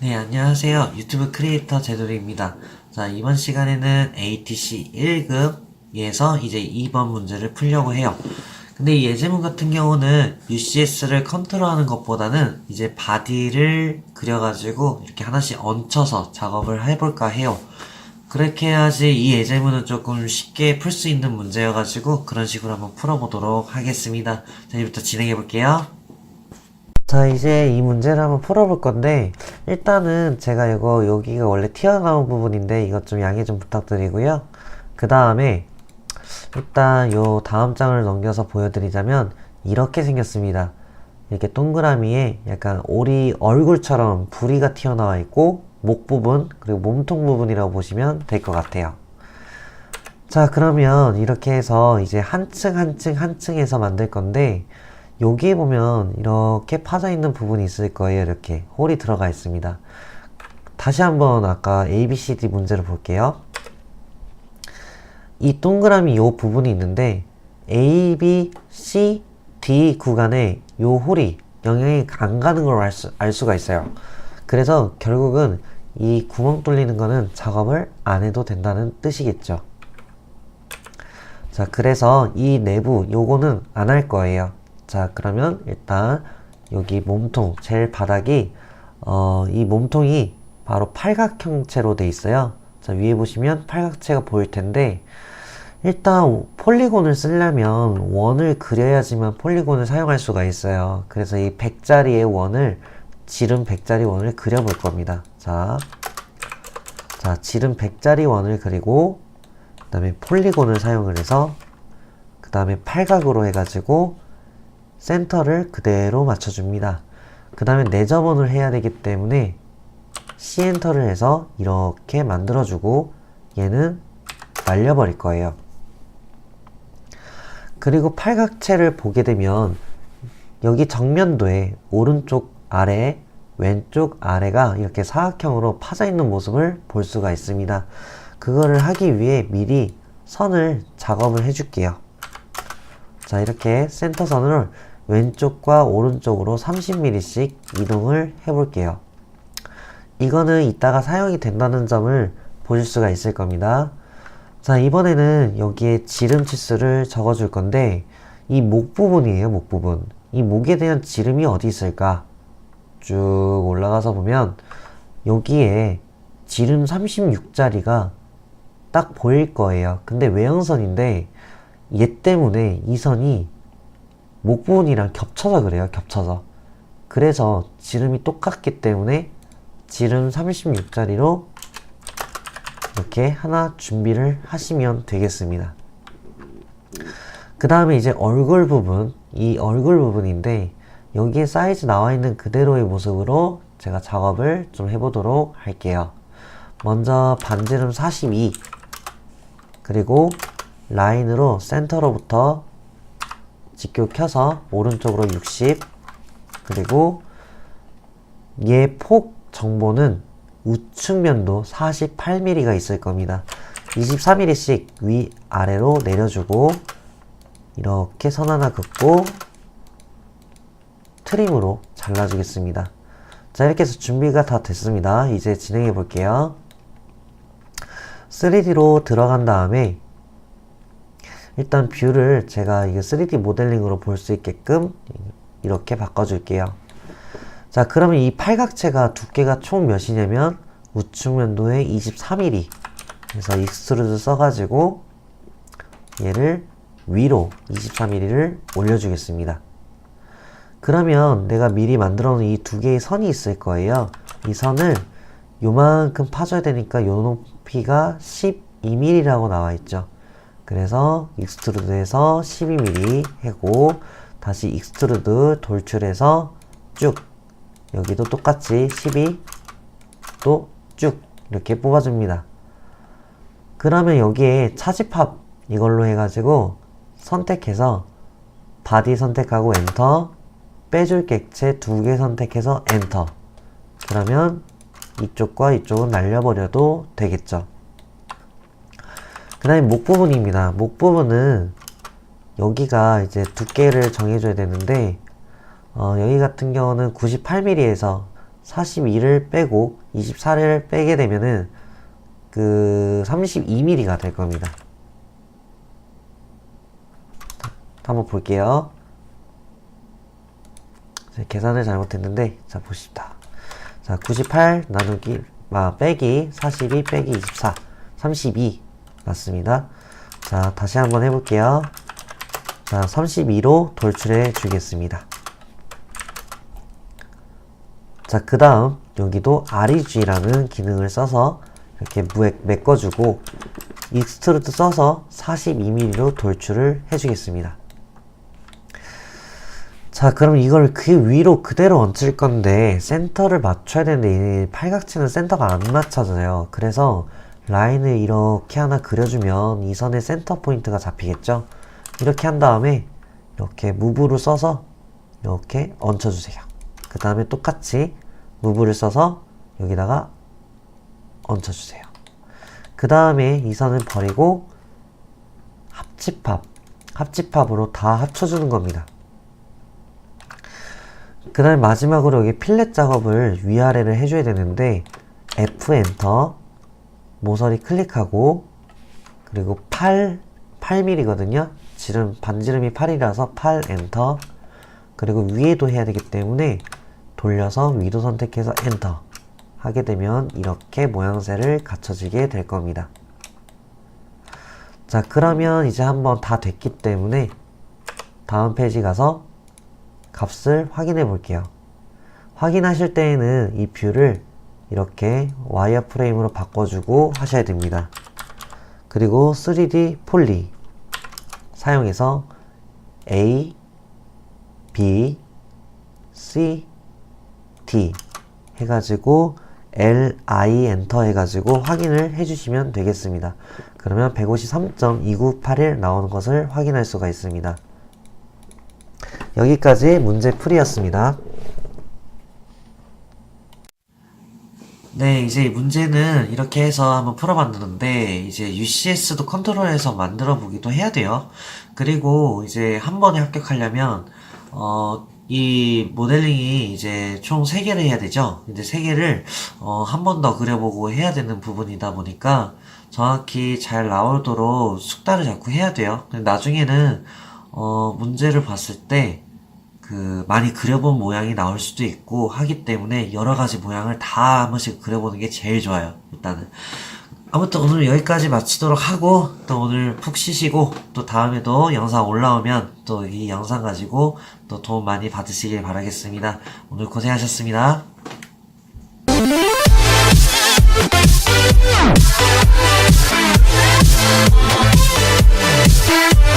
네, 안녕하세요. 유튜브 크리에이터 제돌이입니다. 자, 이번 시간에는 ATC 1급에서 이제 2번 문제를 풀려고 해요. 근데 이 예제문 같은 경우는 UCS를 컨트롤하는 것보다는 이제 바디를 그려가지고 이렇게 하나씩 얹혀서 작업을 해볼까 해요. 그렇게 해야지 이 예제문은 조금 쉽게 풀 수 있는 문제여가지고 그런 식으로 한번 풀어보도록 하겠습니다. 자, 이제부터 진행해 볼게요. 자, 이제 이 문제를 한번 풀어볼 건데, 일단은 제가 이거, 여기가 원래 튀어나온 부분인데, 이것 좀 양해 좀 부탁드리고요. 그 다음에, 일단 요 다음 장을 넘겨서 보여드리자면, 이렇게 생겼습니다. 이렇게 동그라미에 약간 오리 얼굴처럼 부리가 튀어나와 있고, 목 부분, 그리고 몸통 부분이라고 보시면 될 것 같아요. 자, 그러면 이렇게 해서 이제 한 층 한 층 한 층에서 만들 건데, 여기에 보면 이렇게 파져 있는 부분이 있을 거예요. 이렇게 홀이 들어가 있습니다. 다시 한번 아까 ABCD 문제를 볼게요. 이 동그라미 요 부분이 있는데 A, B, C, D 구간에 요 홀이 영향이 안 가는 걸 알 수가 있어요. 그래서 결국은 이 구멍 뚫리는 거는 작업을 안 해도 된다는 뜻이겠죠. 자, 그래서 이 내부 요거는 안 할 거예요. 자, 그러면 일단 여기 몸통 제일 바닥이 어, 이 몸통이 바로 팔각 형체로 돼 있어요. 자, 위에 보시면 팔각체가 보일 텐데 일단 폴리곤을 쓰려면 원을 그려야지만 폴리곤을 사용할 수가 있어요. 그래서 이 100짜리의 원을 지름 100짜리 원을 그려볼 겁니다. 자, 자 지름 100짜리 원을 그리고 그 다음에 폴리곤을 사용을 해서 그 다음에 팔각으로 해가지고 센터를 그대로 맞춰줍니다. 그 다음에 내접원을 해야 되기 때문에 C엔터를 해서 이렇게 만들어주고 얘는 말려버릴 거예요. 그리고 팔각체를 보게 되면 여기 정면도에 오른쪽 아래 왼쪽 아래가 이렇게 사각형으로 파져 있는 모습을 볼 수가 있습니다. 그거를 하기 위해 미리 선을 작업을 해줄게요. 자 이렇게 센터선을 왼쪽과 오른쪽으로 30mm씩 이동을 해볼게요. 이거는 이따가 사용이 된다는 점을 보실 수가 있을 겁니다. 자, 이번에는 여기에 지름 치수를 적어줄 건데, 이 목 부분이에요, 목 부분. 이 목에 대한 지름이 어디 있을까? 쭉 올라가서 보면, 여기에 지름 36짜리가 딱 보일 거예요. 근데 외형선인데, 얘 때문에 이 선이 목 부분이랑 겹쳐서 그래요. 겹쳐서. 그래서 지름이 똑같기 때문에 지름 36짜리로 이렇게 하나 준비를 하시면 되겠습니다. 그 다음에 이제 얼굴 부분, 이 얼굴 부분인데 여기에 사이즈 나와 있는 그대로의 모습으로 제가 작업을 좀 해보도록 할게요. 먼저 반지름 42 그리고 라인으로 센터로부터 직교 켜서 오른쪽으로 60 그리고 얘 폭 정보는 우측면도 48mm가 있을 겁니다. 24mm씩 위아래로 내려주고 이렇게 선 하나 긋고 트림으로 잘라주겠습니다. 자 이렇게 해서 준비가 다 됐습니다. 이제 진행해 볼게요. 3D로 들어간 다음에 일단 뷰를 제가 이게 3D 모델링으로 볼 수 있게끔 이렇게 바꿔줄게요. 자, 그러면 이 팔각체가 두께가 총 몇이냐면 우측면도에 23mm. 그래서 익스트루드 써가지고 얘를 위로 23mm를 올려주겠습니다. 그러면 내가 미리 만들어 놓은 이 두 개의 선이 있을 거예요. 이 선을 요만큼 파줘야 되니까 요 높이가 12mm라고 나와 있죠. 그래서 익스트루드에서 12mm 하고 다시 익스트루드 돌출해서 쭉 여기도 똑같이 12 또 쭉 이렇게 뽑아줍니다. 그러면 여기에 차집합 이걸로 해가지고 선택해서 바디 선택하고 엔터 빼줄 객체 두 개 선택해서 엔터 그러면 이쪽과 이쪽은 날려버려도 되겠죠. 그 다음에 목 부분입니다. 목 부분은 여기가 이제 두께를 정해줘야 되는데 어, 여기 같은 경우는 98mm에서 42를 빼고 24를 빼게 되면은 그 32mm가 될 겁니다. 한번 볼게요. 자, 계산을 잘못했는데 자 보십시다. 자 98 나누기 아, 빼기 42 빼기 24 32 맞습니다. 자 다시 한번 해볼게요. 자 32로 돌출해 주겠습니다. 자, 그 다음, 여기도 REG라는 기능을 써서 이렇게 무에 메꿔주고, 익스트루드 써서 42mm로 돌출을 해주겠습니다. 자, 그럼 이걸 그 위로 그대로 얹을 건데, 센터를 맞춰야 되는데, 이 팔각지는 센터가 안 맞춰져요. 그래서 라인을 이렇게 하나 그려주면 이 선의 센터 포인트가 잡히겠죠? 이렇게 한 다음에, 이렇게 무브로 써서 이렇게 얹혀주세요. 그 다음에 똑같이 무브를 써서 여기다가 얹혀주세요. 그 다음에 이 선을 버리고 합집합, 합집합으로 다 합쳐주는 겁니다. 그 다음에 마지막으로 여기 필렛 작업을 위아래를 해줘야 되는데 F 엔터 모서리 클릭하고 그리고 8, 8mm거든요. 지름, 반지름이 8이라서 8 엔터 그리고 위에도 해야 되기 때문에 돌려서 위도 선택해서 엔터 하게 되면 이렇게 모양새를 갖춰지게 될 겁니다. 자 그러면 이제 한번 다 됐기 때문에 다음 페이지 가서 값을 확인해 볼게요. 확인하실 때에는 이 뷰를 이렇게 와이어 프레임으로 바꿔주고 하셔야 됩니다. 그리고 3D 폴리 사용해서 A, B, C, D 해가지고 LI 엔터 해가지고 확인을 해주시면 되겠습니다. 그러면 153.2981 나오는 것을 확인할 수가 있습니다. 여기까지 문제 풀이였습니다. 네, 이제 문제는 이렇게 해서 한번 풀어봤는데, 이제 UCS도 컨트롤해서 만들어 보기도 해야 돼요. 그리고 이제 한 번에 합격하려면, 어, 이 모델링이 이제 총 3개를 해야 되죠. 근데 3개를, 어, 한 번 더 그려보고 해야 되는 부분이다 보니까, 정확히 잘 나오도록 숙달을 자꾸 해야 돼요. 나중에는, 어, 문제를 봤을 때, 그 많이 그려본 모양이 나올 수도 있고 하기 때문에 여러 가지 모양을 다 한 번씩 그려보는 게 제일 좋아요. 일단은. 아무튼 오늘 여기까지 마치도록 하고 또 오늘 푹 쉬시고 또 다음에도 영상 올라오면 또 이 영상 가지고 또 도움 많이 받으시길 바라겠습니다. 오늘 고생하셨습니다. Yeah.